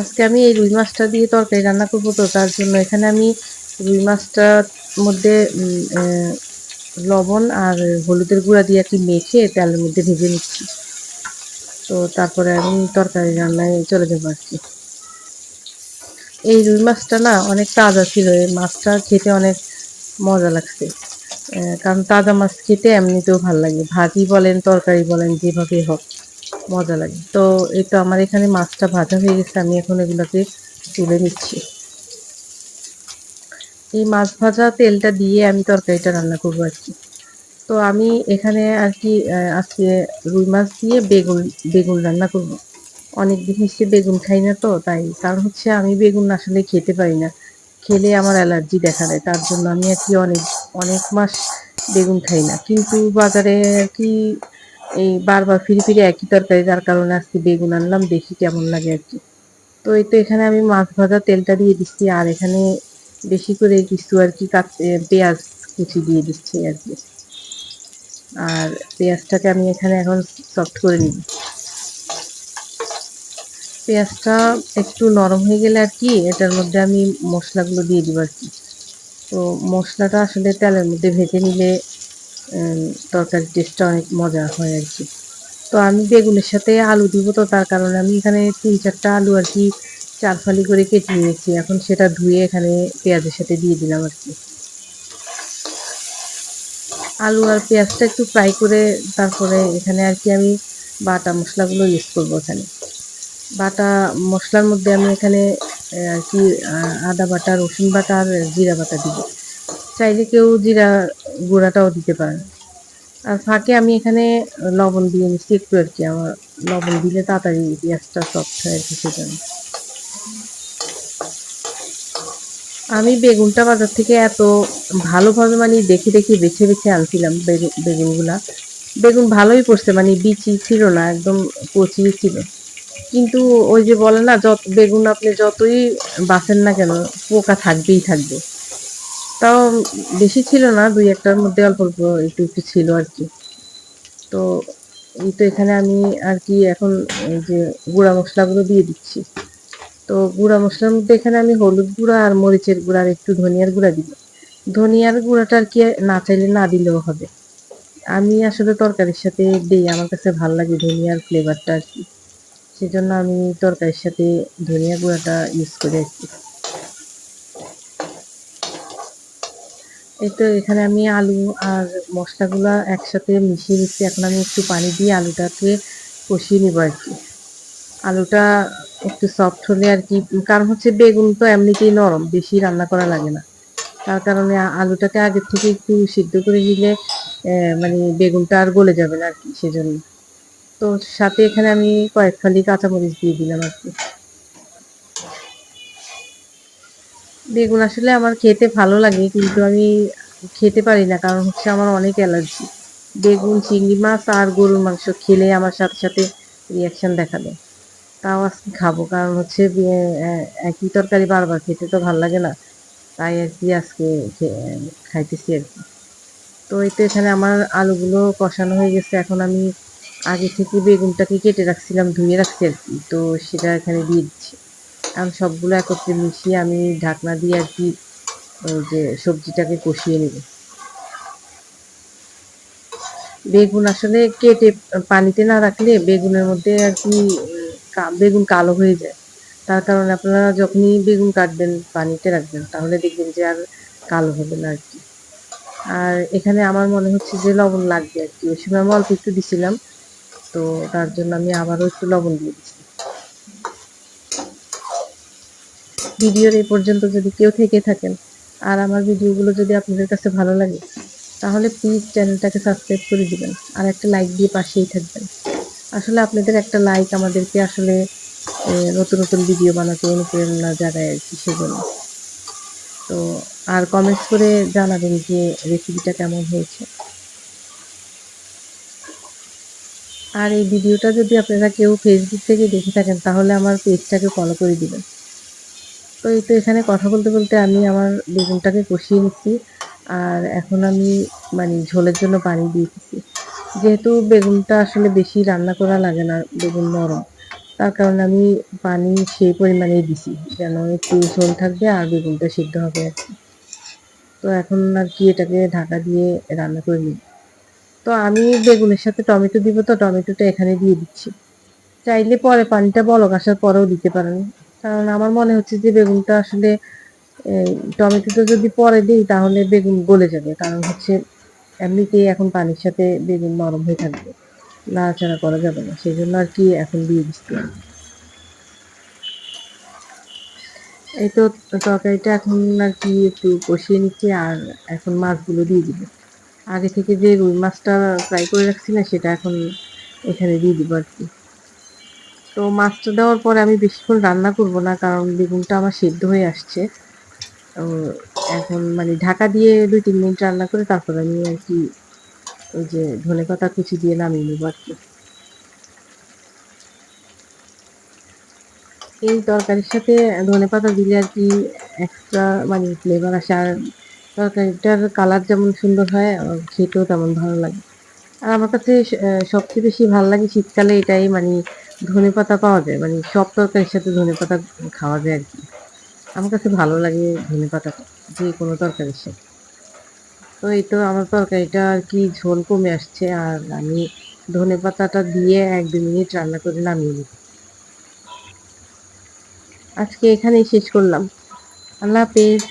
আজকে আমি এই রুই মাছটা দিয়ে তরকারি রান্না করব তো, তার জন্য এখানে আমি রুই মাছটার মধ্যে লবণ আর হলুদের গুঁড়া দিয়ে একটু মেখে তেলের মধ্যে ভেজে নিচ্ছি। তো তারপরে আমি তরকারি রান্নায় চলে যাব আর কি। এই রুই মাছটা না অনেক তাজা ছিল, এই মাছটা খেতে অনেক মজা লাগছে। কারণ তাজা মাছ খেতে এমনিতেও ভালো লাগে। ভাজি বলেন, তরকারি বলেন যেভাবে হোক। মজা লাগে। তো এই তো আমার এখানে মাছটা ভাজা হয়ে গেছে, আমি এখন এগুলোকে তুলে নিচ্ছি। এই মাছ ভাজা তেলটা দিয়ে আমি তরকারিটা রান্না করব আর কি। তো আমি এখানে আর কি আজকে রুই মাছ দিয়ে বেগুন বেগুন রান্না করব। অনেক দিন হচ্ছে বেগুন খাই না তো, তাই কারণ হচ্ছে আমি বেগুন আসলে খেতে পারি না। খেলে আমার অ্যালার্জি দেখা দেয়, তার জন্য আমি আর কি অনেক অনেক মাস বেগুন খাই না। কিন্তু বাজারে আর কি এই বারবার ফিরে ফিরে একই তরকারি, যার কারণে আজকে বেগুন আনলাম, দেখি কেমন লাগে আর কি। তো এই তো এখানে আমি মাছ ভাজা তেলটা দিয়ে দিচ্ছি, আর এখানে বেশি করে কিছু আর কি পেঁয়াজ কুচি দিয়ে দিচ্ছি আর কি। আর পেঁয়াজটাকে আমি এখানে এখন সফট করে নিব। পেঁয়াজটা একটু নরম হয়ে গেলে আর কি, এটার মধ্যে আমি মশলাগুলো দিয়ে দিব আর কি। তো মশলাটা আসলে তেলের মধ্যে ভেজে নিলে উম, তরকারির টেস্টটা অনেক মজা হয় আর কি। তো আমি বেগুনের সাথে আলু দিব তো তার কারণে আমি এখানে তিন চারটা আলু আর কি চার ফালি করে কেটে নিয়েছি। এখন সেটা ধুয়ে এখানে পেঁয়াজের সাথে দিয়ে দিলাম আর কি। আলু আর পেঁয়াজটা একটু ফ্রাই করে তারপরে এখানে আর কি আমি বাটা মশলাগুলো ইউজ করব এখানে। বাটা মশলার মধ্যে আমি এখানে আর কি আদা বাটা রসুন বাটা আর জিরা বাটা দিব। চাইলে কেউ জিরা গুঁড়াটাও দিতে পারেন। আর ফাঁকে আমি এখানে লবণ দিয়ে নিচ্ছি একটু আর কি, আমার লবণ দিলে তাড়াতাড়ি পেঁয়াজটা সফট হয় আর কি সেজন্য। আমি বেগুনটা বাজার থেকে এত ভালোভাবে মানে দেখে দেখে বেছে বেছে আনছিলাম বেগুন- বেগুনগুলা। বেগুন ভালোই পড়ছে মানে বিচি ছিল না, একদম কচি ছিল। কিন্তু ওই যে বলে না, যত বেগুন আপনি যতই বাছেন না কেন, পোকা থাকবেই থাকবে। তাও বেশি ছিল না, দুই একটার মধ্যে অল্প অল্প একটু একটু ছিল আর কি। তো এই তো এখানে আমি আর কি এখন এই যে গুঁড়া মশলাগুলো দিয়ে দিচ্ছি। তো গুঁড়া মশলার মধ্যে এখানে আমি হলুদ গুঁড়া আর মরিচের গুঁড়া আর একটু ধনিয়ার গুঁড়া দিব। ধনিয়ার গুঁড়াটা আর কি না চাইলে না দিলেও হবে। আমি আসলে তরকারির সাথে দিই, আমার কাছে ভালো লাগে ধনিয়ার ফ্লেভারটা আর কি। সেজন্য আমি তরকারির সাথে ধনিয়া গুঁড়াটা ইউজ করে আর কি। এই তো এখানে আমি আলু আর মশলাগুলো একসাথে মিশিয়ে নিচ্ছি এখন আমি একটু পানি দিয়ে আলুটাকে কষিয়ে নিব আর কি। আলুটা একটু সফট হলে আর কি, কারণ হচ্ছে বেগুন তো এমনিতেই নরম, বেশি রান্না করা লাগে না। তার কারণে আলুটাকে আগে থেকে একটু সিদ্ধ করে দিলে মানে বেগুনটা আর গলে যাবে না আর কি, সেজন্য। তো সাথে এখানে আমি কয়েক ফালি কাঁচামরিচ দিয়ে দিলাম আর কি। বেগুন আসলে আমার খেতে ভালো লাগে, কিন্তু আমি খেতে পারি না, কারণ হচ্ছে আমার অনেক অ্যালার্জি। বেগুন, চিংড়ি মাছ আর গরুর মাংস খেলে আমার সাথে সাথে রিয়াকশন দেখা দেয়। তাও আজকে খাব, কারণ হচ্ছে একই তরকারি বারবার খেতে তো ভালো লাগে না। তাই আর কি আজকে খাইতেছি আর কি। তো এই তো এখানে আমার আলুগুলো কষানো হয়ে গেছে, এখন আমি আগে থেকে বেগুনটাকে কেটে রাখছিলাম, ধুয়ে রাখছি আর কি। তো সেটা এখানে দিয়ে দিচ্ছি। আমি সবগুলো একত্রে মিশিয়ে আমি ঢাকনা দিয়ে আর কি যে সবজিটাকে কষিয়ে নেব। বেগুন আসলে কেটে পানিতে না রাখলে বেগুনের মধ্যে আর কি, বেগুন কালো হয়ে যায়। তার কারণে আপনারা যখনই বেগুন কাটবেন পানিতে রাখবেন, তাহলে দেখবেন যে আর কালো হবে না আর কি। আর এখানে আমার মনে হচ্ছে যে লবণ লাগবে আর কি। ওই সময় আমি অল্প একটু দিছিলাম, তো তার জন্য আমি আবারও একটু লবণ দিয়ে দিচ্ছি। ভিডিওর এই পর্যন্ত যদি কেউ থেকে থাকেন আর আমার ভিডিওগুলো যদি আপনাদের কাছে ভালো লাগে, তাহলে প্লিজ চ্যানেলটাকে সাবস্ক্রাইব করে দিবেন আর একটা লাইক দিয়ে পাশেই থাকবেন। আসলে আপনাদের একটা লাইক আমাদেরকে আসলে নতুন নতুন ভিডিও বানাতে, অনুপ্রেরণা জাগায় আর কি সেজন্য। তো আর কমেন্টস করে জানাবেন যে রেসিপিটা কেমন হয়েছে। আর এই ভিডিওটা যদি আপনারা কেউ ফেসবুক থেকে দেখে থাকেন, তাহলে আমার পেজটাকে ফলো করে দিবেন। তো এই তো এখানে কথা বলতে বলতে আমি আমার বেগুনটাকে কষিয়ে নিচ্ছি। আর এখন আমি মানে ঝোলের জন্য পানি দিয়ে দিচ্ছি। যেহেতু বেগুনটা আসলে বেশি রান্না করা লাগে না, বেগুন নরম। তার কারণে আমি পানি সেই পরিমাণেই দিছি, যেন একটু ঝোল থাকবে আর বেগুনটা সিদ্ধ হবে আর কি। তো এখন আর কি এটাকে ঢাকা দিয়ে রান্না করে নিই তো আমি বেগুনের সাথে টমেটো দিব, তো টমেটোটা এখানে দিয়ে দিচ্ছি। চাইলে পরে পানিটা বলক, আসার পরেও দিতে পারেন। কারণ আমার মনে হচ্ছে যে বেগুনটা আসলে টমেটোটা যদি পরে দিই তাহলে বেগুন গলে যাবে। কারণ হচ্ছে এমনিতেই এখন পানির সাথে বেগুন নরম হয়ে থাকবে। নাড়াচাড়া করা যাবে না সেই জন্য আর কি এখন দিয়ে দিচ্ছি। এই তো তরকারিটা এখন আর কি একটু কষিয়ে নিচ্ছি আর এখন মাছগুলো দিয়ে দিব। আগে থেকে যে রুই মাছটা ফ্রাই করে রাখছি না, সেটা এখন এখানে দিয়ে দিব আর কি। তো মাছটা দেওয়ার পরে আমি বেশিক্ষণ রান্না করব না, কারণ বেগুনটা আমার সিদ্ধ হয়ে আসছে। তো এখন মানে ঢাকা দিয়ে দুই তিন মিনিট রান্না করে তারপর আমি আর কি ওই যে ধনে পাতা কুচি দিয়ে নামিয়ে নেব আর কি। এই তরকারির সাথে ধনে পাতা দিলে আর কি এক্সট্রা মানে ফ্লেভার আসে, আর তরকারিটার কালার যেমন সুন্দর হয় খেতেও তেমন ভালো লাগে। আর আমার কাছে সবচেয়ে বেশি ভালো লাগে শীতকালে এটাই মানে ধনে পাতা পাওয়া যায় মানে সব তরকারির সাথে ধনে পাতা খাওয়া যায় আর কি। আমার কাছে ভালো লাগে ধনে পাতা, যে কোনো তরকারির সাথে। তো এই তো আমার তরকারিটা আর কি ঝোল কমে আসছে, আর আমি ধনে পাতাটা দিয়ে এক দু মিনিট রান্না করে নামিয়ে নিই আজকে এখানেই শেষ করলাম। আল্লাহ হাফেজ।